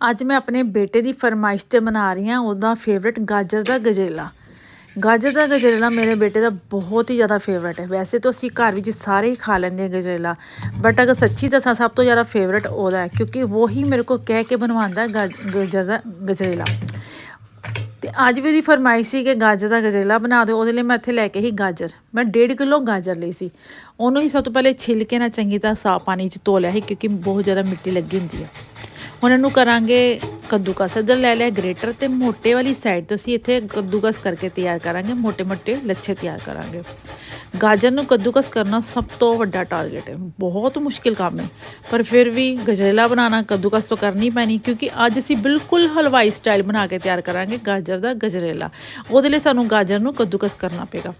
ਅੱਜ ਮੈਂ ਆਪਣੇ ਬੇਟੇ ਦੀ ਫਰਮਾਇਸ਼ ਤੇ ਬਣਾ ਰਹੀ ਹਾਂ, ਉਹਦਾ ਫੇਵਰਟ ਗਾਜਰ ਦਾ ਗਜਰੇਲਾ। ਗਾਜਰ ਦਾ ਗਜਰੇਲਾ ਮੇਰੇ ਬੇਟੇ ਦਾ ਬਹੁਤ ਹੀ ਜ਼ਿਆਦਾ ਫੇਵਰਟ ਹੈ। ਵੈਸੇ ਤਾਂ ਅਸੀਂ ਘਰ ਵਿੱਚ ਸਾਰੇ ਹੀ ਖਾ ਲੈਂਦੇ ਹਾਂ ਗਜਰੇਲਾ ਬਟ ਅਗਰ ਸੱਚੀ ਦੱਸਾਂ, ਸਭ ਤੋਂ ਜ਼ਿਆਦਾ ਫੇਵਰਟ ਉਹਦਾ ਹੈ, ਕਿਉਂਕਿ ਉਹ ਹੀ ਮੇਰੇ ਕੋਲ ਕਹਿ ਕੇ ਬਣਵਾਉਂਦਾ ਹੈ ਗਾਜਰ ਦਾ ਗਜਰੇਲਾ। ਤੇ ਅੱਜ ਵੀ ਦੀ ਫਰਮਾਇਸ਼ ਸੀ ਕਿ ਗਾਜਰ ਦਾ ਗਜਰੇਲਾ ਬਣਾ ਦਿਓ, ਉਹਦੇ ਲਈ ਮੈਂ ਇੱਥੇ ਲੈ ਕੇ ਹੀ ਗਾਜਰ। ਮੈਂ 1.5 ਕਿਲੋ ਗਾਜਰ ਲਈ ਸੀ। ਉਹਨੂੰ ਹੀ ਸਭ ਤੋਂ ਪਹਿਲੇ ਛਿੱਲ ਕੇ ਨਾ ਚੰਗੀ ਤਰ੍ਹਾਂ ਸਾਫ਼ ਪਾਣੀ 'ਚ ਧੋ ਲਿਆ ਸੀ, ਕਿਉਂਕਿ ਬਹੁਤ ਜ਼ਿਆਦਾ ਮਿੱਟੀ ਲੱਗੀ ਹੁੰਦੀ ਹੈ ਉਹਨਾਂ ਨੂੰ ਕਰਾਂਗੇ ਕੱਦੂਕਸ ਇਧਰ ਲੈ ਲਿਆ, ਗ੍ਰੇਟਰ ਤੇ ਮੋਟੇ ਵਾਲੀ ਸਾਈਡ ਤੋਂ ਅਸੀਂ ਇੱਥੇ ਕੱਦੂਕਸ ਕਰਕੇ ਤਿਆਰ ਕਰਾਂਗੇ ਮੋਟੇ ਮੋਟੇ ਲੱਛੇ ਤਿਆਰ ਕਰਾਂਗੇ। ਗਾਜਰ ਨੂੰ ਕੱਦੂਕਸ ਕਰਨਾ ਸਭ ਤੋਂ ਵੱਡਾ ਟਾਰਗੇਟ ਹੈ। ਬਹੁਤ ਮੁਸ਼ਕਿਲ ਕੰਮ ਹੈ। ਪਰ ਫਿਰ ਵੀ ਗਜਰੇਲਾ ਬਣਾਉਣਾ ਕੱਦੂਕਸ ਤੋਂ ਕਰਨੀ ਪੈਣੀ, ਕਿਉਂਕਿ ਅੱਜ ਅਸੀਂ ਬਿਲਕੁਲ ਹਲਵਾਈ ਸਟਾਈਲ ਬਣਾ ਕੇ ਤਿਆਰ ਕਰਾਂਗੇ ਗਾਜਰ ਦਾ ਗਜਰੇਲਾ। ਉਹਦੇ ਲਈ ਸਾਨੂੰ ਗਾਜਰ ਨੂੰ ਕੱਦੂਕਸ ਕਰਨਾ ਪਏਗਾ।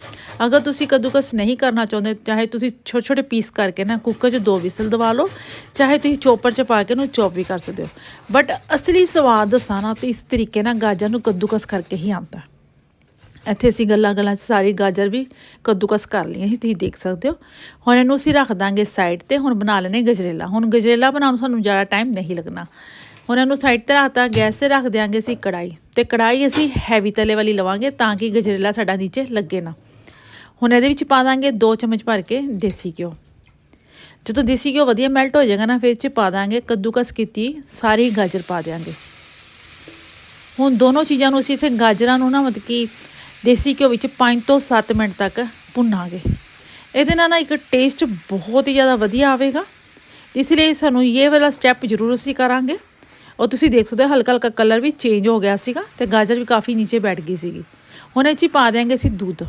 ਅਗਰ ਤੁਸੀਂ ਕੱਦੂਕਸ ਨਹੀਂ ਕਰਨਾ ਚਾਹੁੰਦੇ, ਚਾਹੇ ਤੁਸੀਂ ਛੋਟੇ ਛੋਟੇ ਪੀਸ ਕਰਕੇ ਨਾ, ਕੁੱਕਰ 'ਚ ਦੋ ਵਿਸਲ ਦਵਾ ਲਓ, ਚਾਹੇ ਤੁਸੀਂ ਚੋਪਰ 'ਚ ਪਾ ਕੇ ਉਹਨੂੰ ਚੋਪ ਵੀ ਕਰ ਸਕਦੇ ਹੋ। ਬਟ ਅਸਲੀ ਸਵਾਦ ਦੱਸਾਂ ਨਾ ਤਾਂ ਇਸ ਤਰੀਕੇ ਨਾਲ ਗਾਜਰ ਨੂੰ ਕੱਦੂਕਸ ਕਰਕੇ ਹੀ ਆਉਂਦਾ। ਇੱਥੇ ਅਸੀਂ ਗੱਲਾਂ ਗੱਲਾਂ 'ਚ ਸਾਰੀ ਗਾਜਰ ਵੀ ਕੱਦੂਕਸ ਕਰ ਲਈਆਂ ਸੀ, ਤੁਸੀਂ ਦੇਖ ਸਕਦੇ ਹੋ। ਹੁਣ ਇਹਨੂੰ ਅਸੀਂ ਰੱਖ ਦਾਂਗੇ ਸਾਈਡ ਤੇ, ਹੁਣ ਬਣਾ ਲੈਣੇ ਗਜਰੇਲਾ। ਹੁਣ ਗਜਰੇਲਾ ਬਣਾਉਣ ਨੂੰ ਸਾਨੂੰ ਜ਼ਿਆਦਾ ਟਾਈਮ ਨਹੀਂ ਲੱਗਣਾ। ਹੁਣ ਇਹਨੂੰ ਸਾਈਡ ਤੇ ਰੱਖਤਾ, ਗੈਸ ਤੇ ਰੱਖ ਦਿਆਂਗੇ ਅਸੀਂ ਕੜਾਈ ਤੇ ਕੜਾਈ ਅਸੀਂ ਹੈਵੀ ਤਲੇ ਵਾਲੀ ਲਵਾਂਗੇ ਤਾਂ ਕਿ ਗਜਰੇਲਾ ਸਾਡਾ ਨੀਚੇ ਲੱਗੇ ਨਾ। ਹੁਣ ਇਹਦੇ ਵਿੱਚ ਪਾ ਦਾਂਗੇ 2 ਚਮਚ ਭਰ ਕੇ ਦੇਸੀ ਘਿਓ। ਜਦੋਂ ਦੇਸੀ ਘਿਓ ਵਧੀਆ ਮੈਲਟ ਹੋ ਜਾਏਗਾ ਨਾ, ਫਿਰ 'ਚ ਪਾ ਦਾਂਗੇ ਕੱਦੂਕਸ ਕੀਤੀ, ਸਾਰੀ ਗਾਜਰ ਪਾ ਦਿਆਂਗੇ। ਹੁਣ ਦੋਨੋਂ ਚੀਜ਼ਾਂ ਨੂੰ ਅਸੀਂ ਇੱਥੇ ਗਾਜਰਾਂ ਨੂੰ ਨਾ ਮਤਲਬ ਕਿ ਦੇਸੀ ਘਿਓ ਵਿੱਚ 5 ਤੋਂ 7 ਮਿੰਟ ਤੱਕ ਭੁੰਨਾਂਗੇ। ਇਹਦੇ ਨਾਲ ਨਾ ਇੱਕ ਟੇਸਟ ਬਹੁਤ ਹੀ ਜ਼ਿਆਦਾ ਵਧੀਆ ਆਵੇਗਾ। ਇਸ ਲਈ ਸਾਨੂੰ ਇਹ ਵਾਲਾ ਸਟੈਪ ਜ਼ਰੂਰ ਅਸੀਂ ਕਰਾਂਗੇ। ਔਰ ਤੁਸੀਂ ਦੇਖ ਸਕਦੇ ਹੋ, ਹਲਕਾ ਹਲਕਾ ਕਲਰ ਵੀ ਚੇਂਜ ਹੋ ਗਿਆ ਸੀਗਾ ਤੇ ਗਾਜਰ ਵੀ ਕਾਫੀ ਨੀਚੇ ਬੈਠ ਗਈ ਸੀਗੀ। ਹੁਣ ਇਹ 'ਚ ਹੀ ਪਾ ਦਿਆਂਗੇ ਅਸੀਂ ਦੁੱਧ।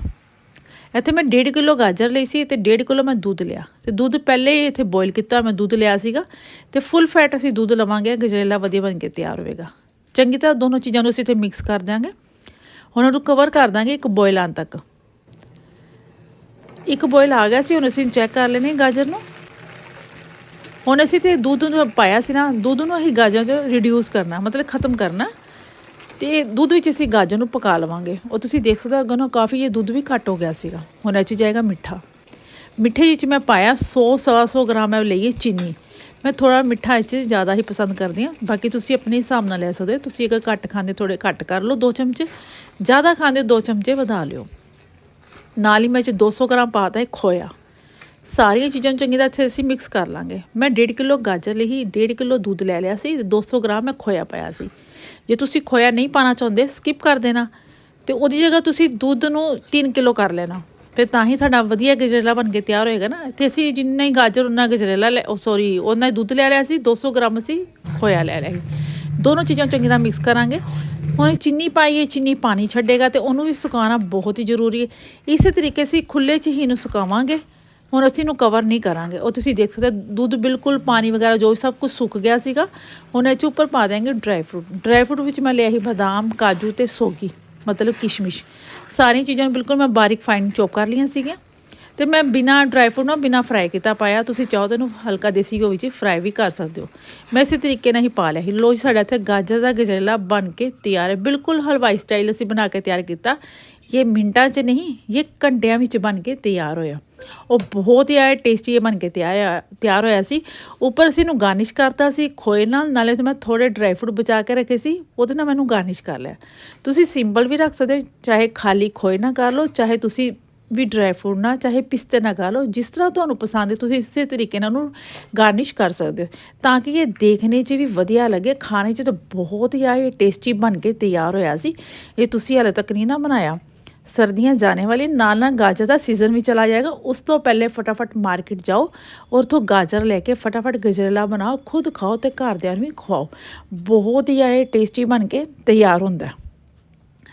ਇੱਥੇ ਮੈਂ 1.5 ਕਿਲੋ ਗਾਜਰ ਲਈ ਸੀ ਤੇ 1.5 ਕਿਲੋ ਮੈਂ ਦੁੱਧ ਲਿਆ। ਤੇ ਦੁੱਧ ਪਹਿਲੇ ਹੀ ਇੱਥੇ ਬੋਇਲ ਕੀਤਾ, ਮੈਂ ਦੁੱਧ ਲਿਆ ਸੀਗਾ ਤੇ ਫੁੱਲ ਫੈਟ ਅਸੀਂ ਦੁੱਧ ਲਵਾਂਗੇ, ਗਜਰੇਲਾ ਵਧੀਆ ਬਣ ਕੇ ਤਿਆਰ ਹੋਵੇਗਾ। ਚੰਗੀ ਤਰ੍ਹਾਂ ਦੋਨੋਂ ਚੀਜ਼ਾਂ ਨੂੰ ਅਸੀਂ ਇੱਥੇ ਮਿਕਸ ਕਰ ਦਿਆਂਗੇ। ਹੁਣ ਉਹਨੂੰ ਕਵਰ ਕਰ ਦਾਂਗੇ ਇੱਕ ਬੋਇਲ ਆਉਣ ਤੱਕ। ਇੱਕ ਬੋਇਲ ਆ ਗਿਆ ਸੀ, ਹੁਣ ਅਸੀਂ ਚੈੱਕ ਕਰ ਲੈਨੇ ਗਾਜਰ ਨੂੰ। ਹੁਣ ਅਸੀਂ ਤੇ ਦੁੱਧ ਨੂੰ ਪਾਇਆ ਸੀ ਨਾ, ਦੁੱਧ ਨੂੰ ਅਸੀਂ ਗਾਜਰ 'ਚ ਰਿਡਿਊਸ ਕਰਨਾ, ਮਤਲਬ ਖਤਮ ਕਰਨਾ। ਤੇ ਦੁੱਧ ਵਿੱਚ ਅਸੀਂ ਗਾਜਰ ਨੂੰ ਪਕਾ ਲਵਾਂਗੇ। ਉਹ ਤੁਸੀਂ ਦੇਖ ਸਕਦੇ ਹੋ ਅੱਗੋਂ ਨਾ ਕਾਫੀ ਇਹ ਦੁੱਧ ਵੀ ਘੱਟ ਹੋ ਗਿਆ ਸੀਗਾ। ਹੁਣ ਇਹ 'ਚ ਜਾਏਗਾ ਮਿੱਠਾ। ਮਿੱਠੇ ਵਿੱਚ ਮੈਂ ਪਾਇਆ 100 100 ਗ੍ਰਾਮ ਮੈਂ ਲਈਏ ਚੀਨੀ। ਮੈਂ ਥੋੜਾ ਮਿੱਠਾ ਇਹ 'ਚ ਜ਼ਿਆਦਾ ਹੀ ਪਸੰਦ ਕਰਦੀ ਹਾਂ। ਬਾਕੀ ਤੁਸੀਂ ਆਪਣੇ ਹਿਸਾਬ ਨਾਲ ਲੈ ਸਕਦੇ ਹੋ। ਤੁਸੀਂ ਅਗਰ ਘੱਟ ਖਾਂਦੇ ਥੋੜੇ ਘੱਟ ਕਰ ਲਓ 2 ਚਮਚੇ। ਜ਼ਿਆਦਾ ਖਾਂਦੇ 2 ਚਮਚੇ ਵਧਾ ਲਿਓ। ਨਾਲ ਹੀ ਮੈਂ ਇਹ 'ਚ 200 ਗ੍ਰਾਮ ਪਾਤਾ ਹੈ ਖੋਇਆ। ਸਾਰੀਆਂ ਚੀਜ਼ਾਂ ਨੂੰ ਚੰਗੀ ਤਰ੍ਹਾਂ ਇੱਥੇ ਅਸੀਂ ਮਿਕਸ ਕਰ ਲਾਂਗੇ। ਮੈਂ 1.5 ਕਿਲੋ ਗਾਜਰ ਲਈ 1.5 ਕਿਲੋ ਦੁੱਧ ਲੈ ਲਿਆ ਸੀ ਤੇ 200 ਗ੍ਰਾਮ ਮੈਂ ਖੋਇਆ ਪਾਇਆ ਸੀ। ਜੇ ਤੁਸੀਂ ਖੋਇਆ ਨਹੀਂ ਪਾਣਾ ਚਾਹੁੰਦੇ ਸਕਿਪ ਕਰ ਦੇਣਾ। ਤੇ ਉਹਦੀ ਜਗ੍ਹਾ ਤੁਸੀਂ ਦੁੱਧ ਨੂੰ 3 ਕਿਲੋ ਕਰ ਲੈਣਾ। ਫਿਰ ਤਾਂ ਹੀ ਸਾਡਾ ਵਧੀਆ ਗਜਰੇਲਾ ਬਣ ਕੇ ਤਿਆਰ ਹੋਏਗਾ ਨਾ। ਇੱਥੇ ਅਸੀਂ ਜਿੰਨਾ ਹੀ ਗਾਜਰ ਉਹਨਾਂ ਗਜਰੇਲਾ ਲੈ, ਉਹ ਸੌਰੀ ਉਹਨਾਂ ਹੀ ਦੁੱਧ ਲੈ ਲਿਆ ਸੀ 200 ਗ੍ਰਾਮ ਅਸੀਂ ਖੋਇਆ ਲੈ ਲਿਆ ਸੀ। ਦੋਨੋਂ ਚੀਜ਼ਾਂ ਚੰਗੀ ਤਰ੍ਹਾਂ ਮਿਕਸ ਕਰਾਂਗੇ। ਹੁਣ ਚੀਨੀ ਪਾਈਏ, ਚੀਨੀ ਪਾਣੀ ਛੱਡੇਗਾ ਤੇ ਉਹਨੂੰ ਵੀ ਸੁਕਾਉਣਾ ਬਹੁਤ ਹੀ ਜ਼ਰੂਰੀ ਹੈ। ਇਸੇ ਤਰੀਕੇ ਅਸੀਂ ਖੁੱਲੇ 'ਚ ਹੀ ਨੂੰ ਸੁਕਾਵਾਂਗੇ। ਹੁਣ ਅਸੀਂ ਇਹਨੂੰ ਕਵਰ ਨਹੀਂ ਕਰਾਂਗੇ। ਉਹ ਤੁਸੀਂ ਦੇਖ ਸਕਦੇ ਦੁੱਧ ਬਿਲਕੁਲ ਪਾਣੀ ਵਗੈਰਾ ਜੋ ਸਭ ਕੁਝ ਸੁੱਕ ਗਿਆ ਸੀਗਾ, ਹੁਣ ਇਹ 'ਚ ਉੱਪਰ ਪਾ ਦਿਆਂਗੇ ਡਰਾਈ ਫਰੂਟ ਡਰਾਈ ਫਰੂਟ ਵਿੱਚ ਮੈਂ ਲਿਆ ਸੀ ਬਦਾਮ, ਕਾਜੂ ਤੇ ਸੋਗੀ, ਮਤਲਬ ਕਿਸ਼ਮਿਸ਼। ਸਾਰੀਆਂ ਚੀਜ਼ਾਂ ਨੂੰ ਬਿਲਕੁਲ ਮੈਂ ਬਾਰੀਕ ਫਾਈਨ ਚੋਪ ਕਰ ਲਈਆਂ ਸੀਗੀਆਂ। ਤੇ ਮੈਂ ਬਿਨਾ ਡਰਾਈ ਫਰੂਟ ਨਾ, ਬਿਨਾ ਫਰਾਈ ਕੀਤਾ ਪਾਇਆ। ਤੁਸੀਂ ਚਾਹੋ ਤਾਂ ਇਹਨੂੰ ਹਲਕਾ ਦੇਸੀ ਘਿਓ ਵਿੱਚ ਫਰਾਈ ਵੀ ਕਰ ਸਕਦੇ ਹੋ। ਮੈਂ ਇਸੇ ਤਰੀਕੇ ਨਾਲ ਹੀ ਪਾ ਲਿਆ ਸੀ। ਲੋ ਜੀ, ਸਾਡਾ ਇੱਥੇ ਗਾਜਰ ਦਾ ਗਜਰੇਲਾ ਬਣ ਕੇ ਤਿਆਰ ਹੈ। ਬਿਲਕੁਲ ਹਲਵਾਈ ਸਟਾਈਲ ਅਸੀਂ ਬਣਾ ਕੇ ਤਿਆਰ ਕੀਤਾ। ਇਹ ਮਿੰਟਾਂ 'ਚ ਨਹੀਂ, ਇਹ ਘੰਟਿਆਂ ਵਿੱਚ ਬਣ ਕੇ ਤਿਆਰ ਹੋਇਆ। ਉਹ ਬਹੁਤ ਹੀ ਆਇਆ ਟੇਸਟੀ ਬਣ ਕੇ ਤਿਆਰ ਤਿਆਰ ਹੋਇਆ ਸੀ। ਉੱਪਰ ਅਸੀਂ ਇਹਨੂੰ ਗਾਰਨਿਸ਼ ਕਰਤਾ ਸੀ, ਖੋਏ ਨਾਲ, ਨਾਲੇ ਤੇ ਮੈਂ ਥੋੜੇ ਡਰਾਈ ਫਰੂਟ ਬਚਾ ਕੇ ਰੱਖੇ ਸੀ, ਉਹਦੇ ਨਾਲ ਮੈਨੂੰ ਗਾਰਨਿਸ਼ ਕਰ ਲਿਆ। ਤੁਸੀਂ ਸਿੰਪਲ ਵੀ ਰੱਖ ਸਕਦੇ ਹੋ, ਚਾਹੇ ਖਾਲੀ ਖੋਏ ਨਾਲ ਕਰ ਲਓ, ਚਾਹੇ ਤੁਸੀਂ ਵੀ ਡਰਾਈ ਫਰੂਟ ਨਾਲ ਚਾਹੇ ਪਿਸਤੇ ਨਾਲ ਖਾ ਲਓ, ਜਿਸ ਤਰ੍ਹਾਂ ਤੁਹਾਨੂੰ ਪਸੰਦ ਹੈ, ਤੁਸੀਂ ਇਸੇ ਤਰੀਕੇ ਨਾਲ ਉਹਨੂੰ ਗਾਰਨਿਸ਼ ਕਰ ਸਕਦੇ ਹੋ। ਤਾਂ ਕਿ ਇਹ ਦੇਖਣੇ 'ਚ ਵੀ ਵਧੀਆ ਲੱਗੇ, ਖਾਣੇ 'ਚ ਤਾਂ ਬਹੁਤ ਹੀ ਆ ਇਹ ਟੇਸਟੀ ਬਣ ਕੇ ਤਿਆਰ ਹੋਇਆ ਸੀ। ਇਹ ਤੁਸੀਂ ਹਾਲੇ ਤੱਕ ਨਹੀਂ ਨਾ ਬਣਾਇਆ। ਸਰਦੀਆਂ ਜਾਣੇ ਵਾਲੀ, ਨਾਲ ਨਾਲ ਗਾਜਰ ਦਾ ਸੀਜ਼ਨ ਵੀ ਚਲਾ ਜਾਏਗਾ। ਉਸ ਤੋਂ ਪਹਿਲੇ ਫਟਾਫਟ ਮਾਰਕੀਟ ਜਾਓ, ਔਰ ਤੋਂ ਗਾਜਰ ਲੈ ਕੇ ਫਟਾਫਟ ਗਜਰੇਲਾ ਬਣਾਓ, ਖੁਦ ਖਾਓ ਤੇ ਘਰਦਿਆਂ ਨੂੰ ਵੀ ਖਵਾਓ। ਬਹੁਤ ਹੀ ਆ ਇਹ ਟੇਸਟੀ ਬਣ ਕੇ ਤਿਆਰ ਹੁੰਦਾ ਹੈ।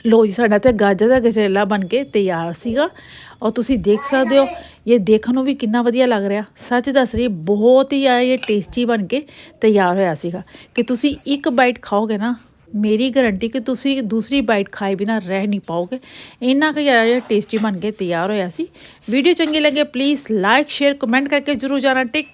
ਲੋ ਜੀ, ਸਾਡਾ ਤੇ ਗਾਜਰ ਦਾ ਗਜਰੇਲਾ ਬਣ ਕੇ ਤਿਆਰ ਸੀਗਾ। ਔਰ ਤੁਸੀਂ ਦੇਖ ਸਕਦੇ ਹੋ, ਇਹ ਦੇਖਣ ਨੂੰ ਵੀ ਕਿੰਨਾ ਵਧੀਆ ਲੱਗ ਰਿਹਾ। ਸੱਚ ਦੱਸ ਰਹੀ, ਬਹੁਤ ਹੀ ਆ ਇਹ ਟੇਸਟੀ ਬਣ ਕੇ ਤਿਆਰ ਹੋਇਆ ਸੀਗਾ। ਕਿ ਤੁਸੀਂ ਇੱਕ ਬਾਈਟ ਖਾਓਗੇ ਨਾ ਮੇਰੀ ਗਾਰੰਟੀ ਕਿ ਤੁਸੀਂ ਦੂਸਰੀ ਬਾਈਟ ਖਾਏ ਬਿਨਾ ਰਹਿ ਨਹੀਂ ਪਾਓਗੇ। ਇੰਨਾ ਕੁ ਯਾਰ ਟੇਸਟੀ ਬਣ ਕੇ ਤਿਆਰ ਹੋਇਆ ਸੀ। ਵੀਡੀਓ ਚੰਗੀ ਲੱਗੇ ਪਲੀਜ਼ ਲਾਈਕ ਸ਼ੇਅਰ ਕਮੈਂਟ ਕਰਕੇ ਜਰੂਰ ਜਾਣਾ। ਟੇਕ